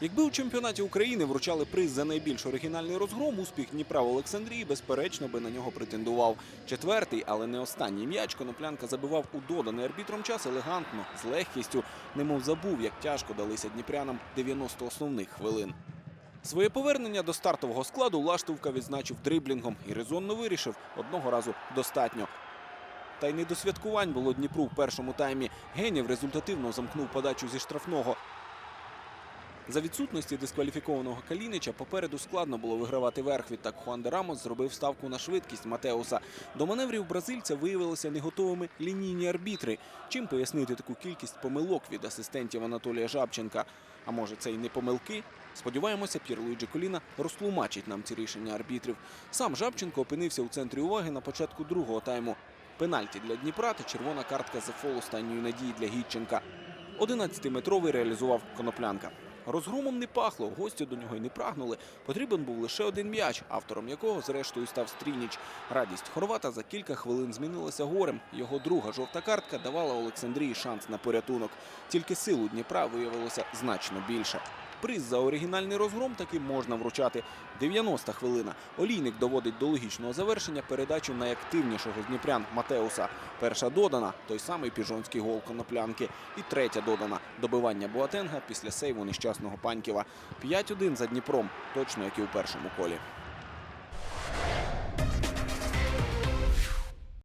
Якби у чемпіонаті України вручали приз за найбільш оригінальний розгром, успіх Дніпра в Олександрії, безперечно, би на нього претендував. Четвертий, але не останній м'яч коноплянка забивав у доданий арбітром час елегантно, з легкістю, немов забув, як тяжко далися дніпрянам 90 основних хвилин. Своє повернення до стартового складу Лаштовка відзначив дриблінгом і резонно вирішив одного разу достатньо. Та й не до святкувань було Дніпру в першому таймі. Генів результативно замкнув подачу зі штрафного. За відсутності дискваліфікованого Калінича попереду складно було вигравати верх. Відтак Хуан де Рамос зробив ставку на швидкість Матеуса. До маневрів бразильця виявилися не готовими лінійні арбітри. Чим пояснити таку кількість помилок від асистентів Анатолія Жабченка? А може, це й не помилки? Сподіваємося, П'єрлуїджі Коліна розтлумачить нам ці рішення арбітрів. Сам Жабченко опинився у центрі уваги на початку другого тайму. Пенальті для Дніпра та червона картка за фол останньої надії для Гітченка. 11-метровий реалізував коноплянка. Розгромом не пахло, гості до нього й не прагнули. Потрібен був лише один м'яч, автором якого зрештою став Стрініч. Радість хорвата за кілька хвилин змінилася горем. Його друга жовта картка давала Олександрії шанс на порятунок. Тільки силу Дніпра виявилося значно більше. Приз за оригінальний розгром таки можна вручати. 90 хвилина. Олійник доводить до логічного завершення передачу найактивнішого з дніпрян Матеуса. Перша додана той самий піжонський гол коноплянки. І третя додана добивання Буатенга після сейву нещасного Паньківа. 5-1 за Дніпром, точно як і у першому колі.